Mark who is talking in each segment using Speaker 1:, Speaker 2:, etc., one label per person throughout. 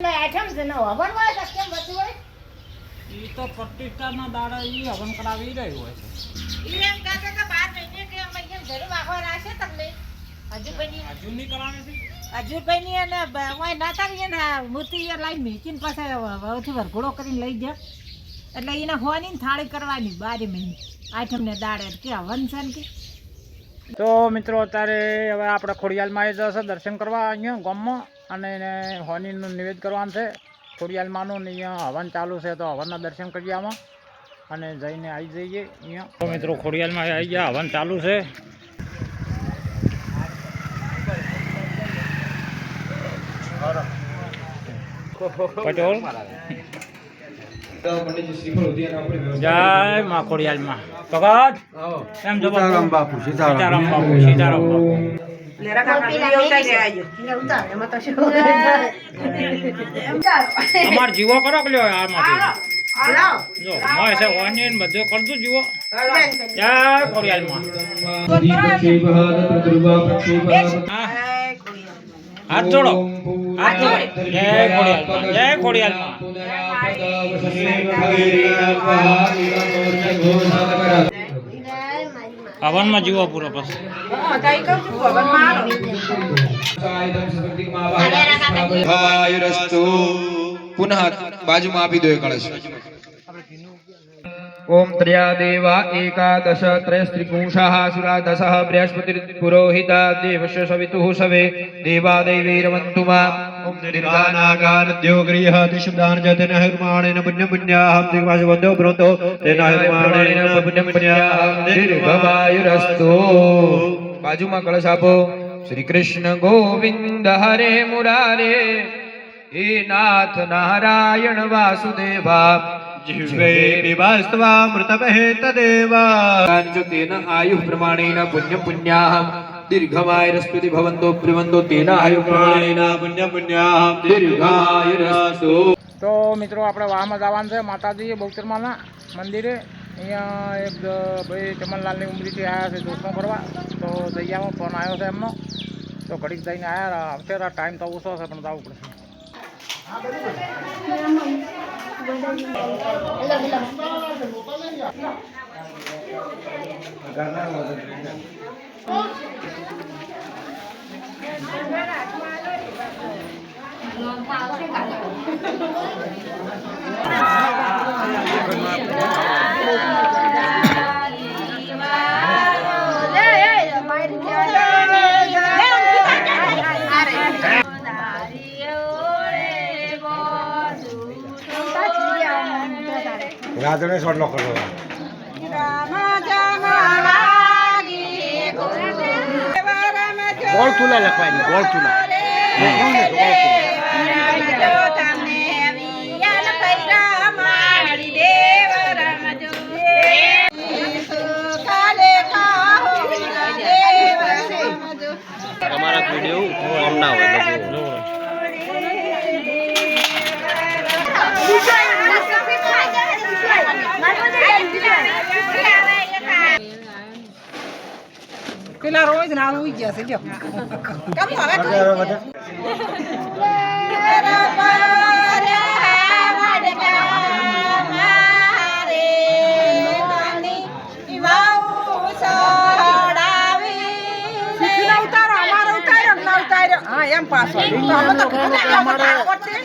Speaker 1: આઠમ છે ને હવન હોય તો કેમ બધું હોય?
Speaker 2: એ તો પ્રતિષ્ઠાના દાડા એ હવન કરાવી રહ્યું હોય છે.
Speaker 1: ઈ એમ કહેશે કે બાર મહિને કે અમે કેમ ઘરે વાગવા રાખશે તમને? હજુ ભાઈ
Speaker 2: હજુ નહીં છે
Speaker 1: હજુ ની મૂર્તિ એ લાઈ મેચીને પાછા વહુથી વરઘોડો કરીને લઈ જાય એટલે એને હોવાની ને થાળી કરવાની બારે મહિને. આઠમ ને દાડે કે હવન છે ને કે.
Speaker 2: તો મિત્રો અત્યારે હવે આપણે ખોડિયાલમાં આવી જશે દર્શન કરવા અહીંયા ગામમાં. અને એને હોનીનું નિવેદ કરવાનું છે. ખોડિયાલમાંનું ને અહીંયા હવન ચાલુ છે તો હવનના દર્શન કરી આમાં. અને જઈને આવી જઈએ અહીંયા. મિત્રો ખોડિયાલમાં આવી ગયા હવન ચાલુ છે. પટોલ. જય માં ખોડિયાલમાં. ભગત. એમ જો
Speaker 3: સીતારામ બાપુ સીતારામ
Speaker 2: સીતારામ બાપુ. સીતારામ બાપુ અમાર જીવો કરો કે લ્યો આમાંથી જો મોય છે ઓનિયન બધું કરજો જીવો જય ખોડિયાલમાં હા હાથ જોડો હાથ જોડો જય ખોડિયાલમાં જય ખોડિયાલમાં હવનમાં જીવો પૂરો
Speaker 3: આયુરસ્તુ પુનઃ બાજુમાં આપી દો કળશ. ઓમ ત્રયા દેવા એકાદશ ત્રયસ્ત્રિપુંષાઃ સુરા દશઃ બૃહસ્પતિ પુરોહિતા દેવસ્ય સવિતુઃ સવે. દેવા દૈવૈરવन्तु મા જતન હર્માણેન પુણ્ય પુણ્યાહમ દિગ્વાસ વંદો બ્રતો તેન હર્માણેન પુણ્ય પુણ્યાહમ દીર્ઘમાયુરસ્તુ બાજુમાં કળશ આપો શ્રી કૃષ્ણ ગોવિંદ હરે મુરારે હે નાથ નારાયણ વાસુદેવા જીવે તદેવા આયુ પ્રમાણેન પુણ્ય પુણ્યાહમ દીર્ઘમાયરસ્તુતિ भवन्तो प्रिवन्तो तेन आयु प्राणेन पुण्य પુણ્યાહમ દીર્ઘાયુરસ્તુ
Speaker 2: તો મિત્રો આપણે વાહમાં જવાનું છે માતાજી બહુચરમાના મંદિરે. અહીંયા એક ભાઈ ચમનલાલની ઉમરીથી આવ્યા છે દોસ્તો કરવા. તો દૈયામાં ફોન આવ્યો છે એમનો. તો ઘડીક જઈને આવ્યા આવશે ટાઈમ તો ઓછો છે પણ જવું પડશે.
Speaker 3: રાધણે સોટલો કરો ગોળ તુલા લખવાની ગોળ તુલા તમારા
Speaker 1: પેલા રોજ ના આવી ગયા છે લ્યો.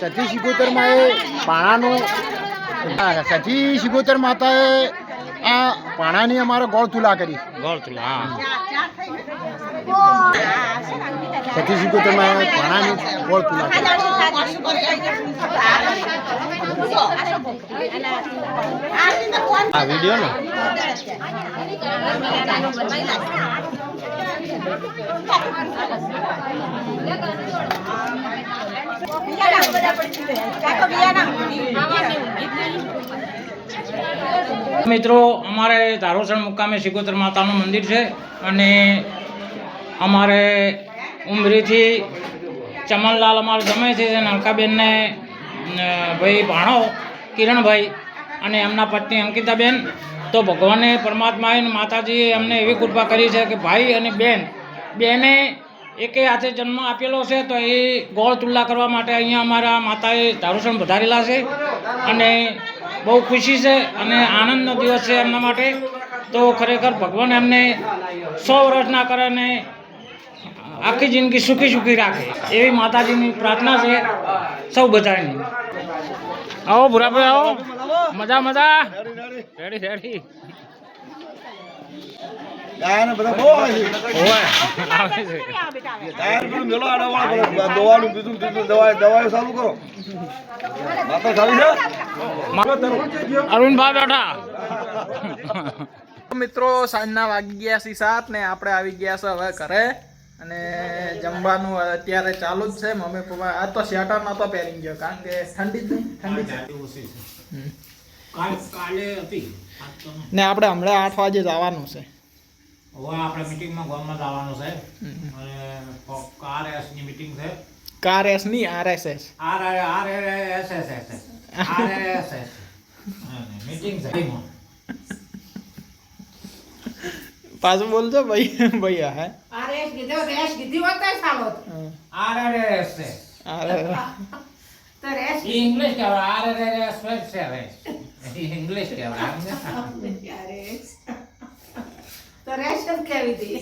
Speaker 4: સતી સિગોતરમાં એ પાણાનું સતી સિગોતર માતાએ આ પાણાની અમારે ગોળ તુલા કરી.
Speaker 2: ગોળ તુલા હા.
Speaker 4: સતી સિગોતરમાં એ પાણાની ગોળ તુલા આ વીડિયો ને?
Speaker 2: મિત્રો, અમારે ધારોસણ મુકામે સિકોતર માતાનું મંદિર છે અને અમારે ઉમરીથી ચમનલાલ અમારે જમે છે નલકાબેનને ભાઈ ભાણો, કિરણભાઈ અને એમના પત્ની અંકિતાબેન. તો ભગવાને પરમાત્માએ માતાજીએ અમને એવી કૃપા કરી છે કે ભાઈ અને બેન, બેને એકે હાથે જન્મ આપેલો છે તો એ ગોળ તુલ્લા કરવા માટે અહીંયા અમારા માતાએ ધારુષણ વધારેલા છે. અને બહુ ખુશી છે અને આનંદનો દિવસ છે એમના માટે. તો ખરેખર ભગવાન એમને સો વર્ષના કરે અને આખી જિંદગી સુખી સુખી રાખે. એવી માતાજીની પ્રાર્થના છે સૌ બધાની. આવો ભૂરાભાઈ આવો. મજા મજા. Ready ready.
Speaker 4: ગાયને બધા બહુ આવે છે.
Speaker 2: આવે છે
Speaker 4: ગાયને પેલું મેલો આડાવાળા કરે. દવાનું બીજું ત્રીજું દવા દવાઓ ચાલુ કરો. માતા ચાલી છે?
Speaker 2: અરુણભાઈ બેઠા.
Speaker 5: મિત્રો સાંજના વાગી ગયા છે સાત ને આપણે આવી ગયા છે હવે ઘરે. અને જમવાનું અત્યારે ચાલુ જ છે. મમ્મી પપ્પા આ તો સ્વેટર નતો પહેરી ગયો કારણ કે ઠંડી જ નહીં ઠંડી છે. ને આપણે હમણાં આઠ વાગે જવાનું છે.
Speaker 2: હવે આપણે મીટિંગમાં ગામમાં જવાનું છે. અને આરએસની મીટિંગ છે.
Speaker 5: કાર એસની R S S
Speaker 2: R R S S S R S S meeting છે.
Speaker 5: પાછું બોલજો ભાઈ ભૈયા હે?
Speaker 1: રેસ કીધો રેસ કીધી હોત
Speaker 2: આર એસ એસ
Speaker 5: આર
Speaker 1: તો રેસ
Speaker 2: ઇંગ્લિશ કહેવાય. આર એસ એસ છે ઇંગ્લિશ કહેવાય.
Speaker 1: રેસ તો રેસ્ટ જ કેવી હતી?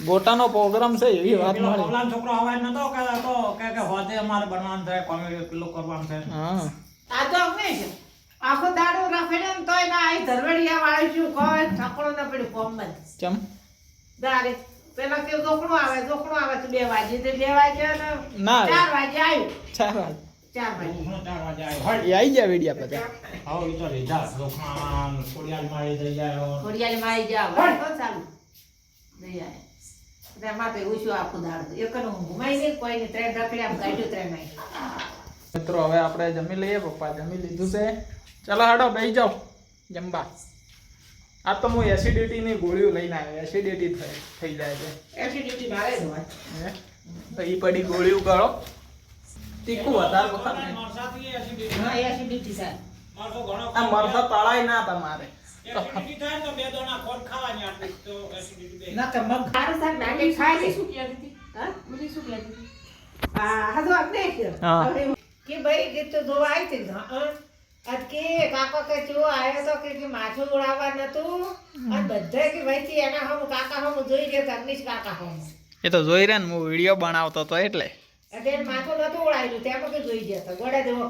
Speaker 5: ગોટાનો પ્રોગ્રામ છે એવી વાત
Speaker 2: મારી.
Speaker 5: મળી
Speaker 2: છોકરો અવાજ નતો કહેતો કે કે હોતે અમારે બનવાનું થાય કોમેડી પેલું કરવાનું છે.
Speaker 5: હા.
Speaker 1: આ તો અમે છે આખો દાડો રખડે ને તોય ના આઈ ધરવડિયા વાળી શું કોઈ ઠકડો ના પડ્યું કોમ બંધ.
Speaker 5: ચમ?
Speaker 1: દારે. પેલા કે દોકડું આવે દોકડું આવે તો બે વાગે તે બે વાગે ને
Speaker 5: ના
Speaker 1: ચાર વાગે આવ્યું.
Speaker 5: ચાર વાગે આવી વેડિયા બધા.
Speaker 2: તો લીધા. જઈ
Speaker 1: જાવ તો ચાલુ. તો આખું દાડો. એક નું ઘુમાઈ નહીં કોઈ નહીં ત્રણ રખડ્યા આમ કાઢ્યું ત્રણ
Speaker 5: મિત્રો હવે આપણે જમી લઈએ. પપ્પા જમી લીધું છે. ચલો હાડો બેસી જાઓ. જમવા. આ તો હું એસિડિટીની ગોળીઓ લઈને આવ્યો. એસિડિટી થઈ જાય છે.
Speaker 1: એસિડિટી મારે જ હોય.
Speaker 5: હે? તો એ પડી ગોળીઓ ગળો તીખું વધારે વખત નહીં.
Speaker 2: મરસાથી એસિડિટી
Speaker 1: હા એસિડિટી સાહેબ.
Speaker 2: મરસો ઘણો
Speaker 5: આ મરસા તળાય ના તમારે.
Speaker 2: ને તો
Speaker 1: મગ ખારું ખાય શું કહેતી હા? મને શું કહેતી હા હા તો આપણે કે ભાઈ કે તો જોવા આવી હતી કે કાકો કે ચો આવ્યો તો કે માથું ઉડાવવા નતું. અને બધા કે ભાઈ થી એના હમ કાકા હમ જોઈ રહ્યા અગ્નિશ કાકા હમ.
Speaker 5: એ તો જોઈ રહ્યા ને હું વીડિયો બનાવતો હતો એટલે.
Speaker 1: કે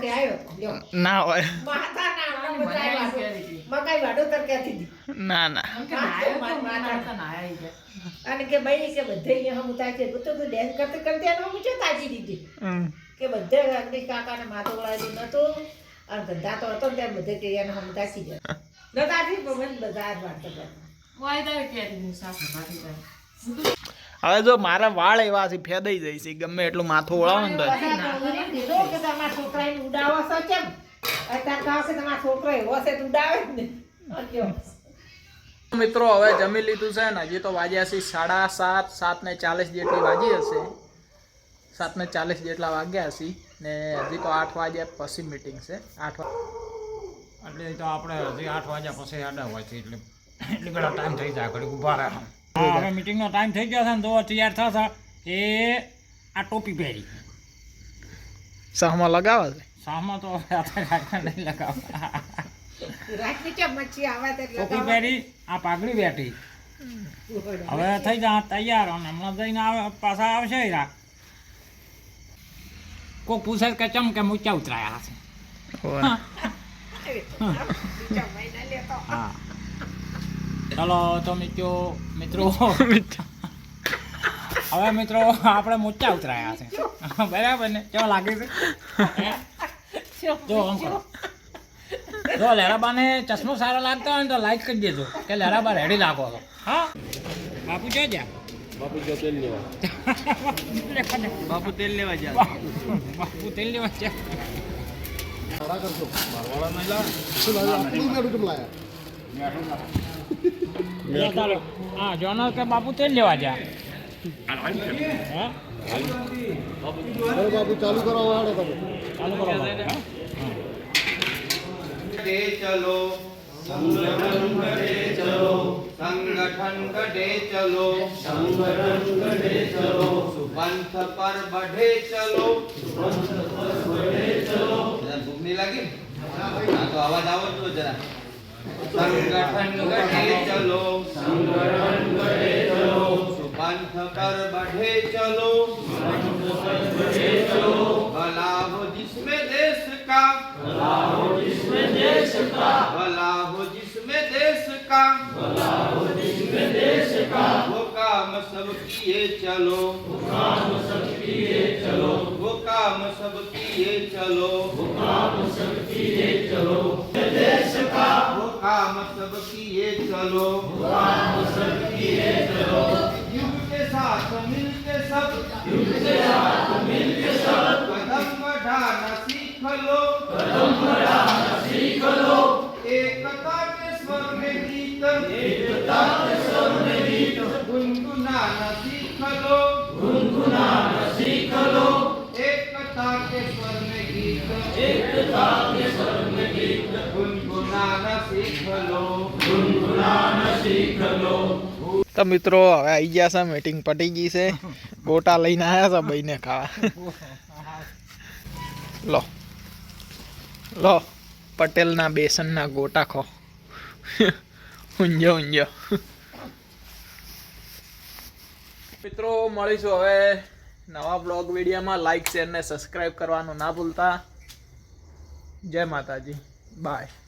Speaker 1: કે
Speaker 5: ના હોય.
Speaker 1: માથા ના
Speaker 5: ના ના.
Speaker 1: અને કે ભાઈ કે બધે અહીંયા હમ છે. તો તું ડેન્સ કરતે કરતે એનો હું તાજી દીધી. કે બધે અગ્નિશ કાકાને માથું ઉડાવ્યું નતો. અને ધંધા તો હતો ને ત્યાં બધે કે એને હમ તાકી જાય તાજી મને બધા જ વાતો કરે
Speaker 5: હવે જો મારા વાળ એવા છે ફેદાઈ જાય છે ગમે એટલું માથું ઓળાવો ને તો.
Speaker 1: કીધું કે તમારા છોકરાને ઉડાવો છો કેમ અત્યારે કહો કે તમારા છોકરો એવો છે તો ઉડાવે જ ને કયો
Speaker 5: મિત્રો હવે જમી લીધું છે ને હજી તો વાગ્યા છે સાડા સાત સાત ને ચાલીસ જેટલી વાગી હશે. સાત ને ચાલીસ જેટલા વાગ્યા હશે ને હજી તો આઠ વાગ્યા પછી મીટિંગ છે. આઠ
Speaker 2: એટલે તો આપણે હજી આઠ વાગ્યા પછી આડા હોય છે એટલે એટલે ઘણા ટાઈમ થઈ જાય ઘડી ઊભા રહે. હા હવે મીટિંગનો ટાઈમ થઈ ગયો છે ને તો તૈયાર થશે એ આ ટોપી પહેરી.
Speaker 5: સહમાં લગાવે છે?
Speaker 2: સામા તો હાથે રાખવા નહીં લગાવવા.
Speaker 1: રાખી છે મચ્છી આવા તે
Speaker 2: ટોપી પહેરી આ પાઘડી બેઠી. હવે થઈ જા તૈયાર અને હમણાં જઈને આવે પાછા આવશે હીરા કોક પૂછે કે ચમ કે મૂચા ઉતરાયા હશે. હા. ચલો તો મિત્રો મિત્રો. હવે મિત્રો આપણે મોચા ઉતરાયા છે. બરાબર ને? કેવા લાગે છે? જો આમ કરો. જો લેરાબાને ચશ્મો સારો લાગતો હોય ને તો લાઈક કરી દેજો. કે લેરાબા રેડી લાગો છો. હા? બાપુ જો જ્યાં
Speaker 6: બાપુ જો તેલ લેવા. બાપુ તેલ લેવા જ્યાં
Speaker 2: બાપુ તેલ લેવા છે લે ચાલો હા જોનલ કે બાપુ તે લેવા જા
Speaker 4: બાપુ ચાલુ કરવા વાળો તમે
Speaker 2: ચાલુ કરો બાપુ, હે?
Speaker 6: ચલો સંગઠન ગઢે ચલો સંગઠન ગઢે ચલો. સુપંથ પર બઢે ચલો. સુપંથ પર બઢે ચલો. ભૂખ નહીં લાગી? હા તો અવાજ આવો તો જરા. સંગઠન ગઢે ચલો સંગઠન ગઢે ચલો સુપંથ પર બઢે ચલો भला हो जिसमें देश का भला हो जिसमें देश का भला हो जिसमें देश का भला हो जिसमें देश का वो काम सब किए चलो वो काम सब किए चलो वो काम सब किए चलो वो काम सब किए चलो देश का वो काम सब किए चलो वो काम सब किए चलो युग के साथ मिलके सब युग के साथ मिलके सब कदम बढ़ाना सीख लो कदम बढ़ाना सीख लो एकता के स्वर में गीत एकता के स्वर में गीत गुनगुनाना सीख लो गुनगुनाना सीख लो एकता के स्वर में गीत एकता
Speaker 5: તો મિત્રો, હવે આવી ગયા છે મીટિંગ પટી ગઈ છે. ગોટા લઈને આવ્યા છે ભાઈને ખાવા. લો. લો, પટેલના બેસનના ગોટા ખો. ઊંઝો ઊંઝો. મિત્રો, મળીશું હવે નવા બ્લોગ વિડીયોમાં. લાઈક શેર ને સબસ્ક્રાઈબ કરવાનું ના ભૂલતા. જય માતાજી. બાય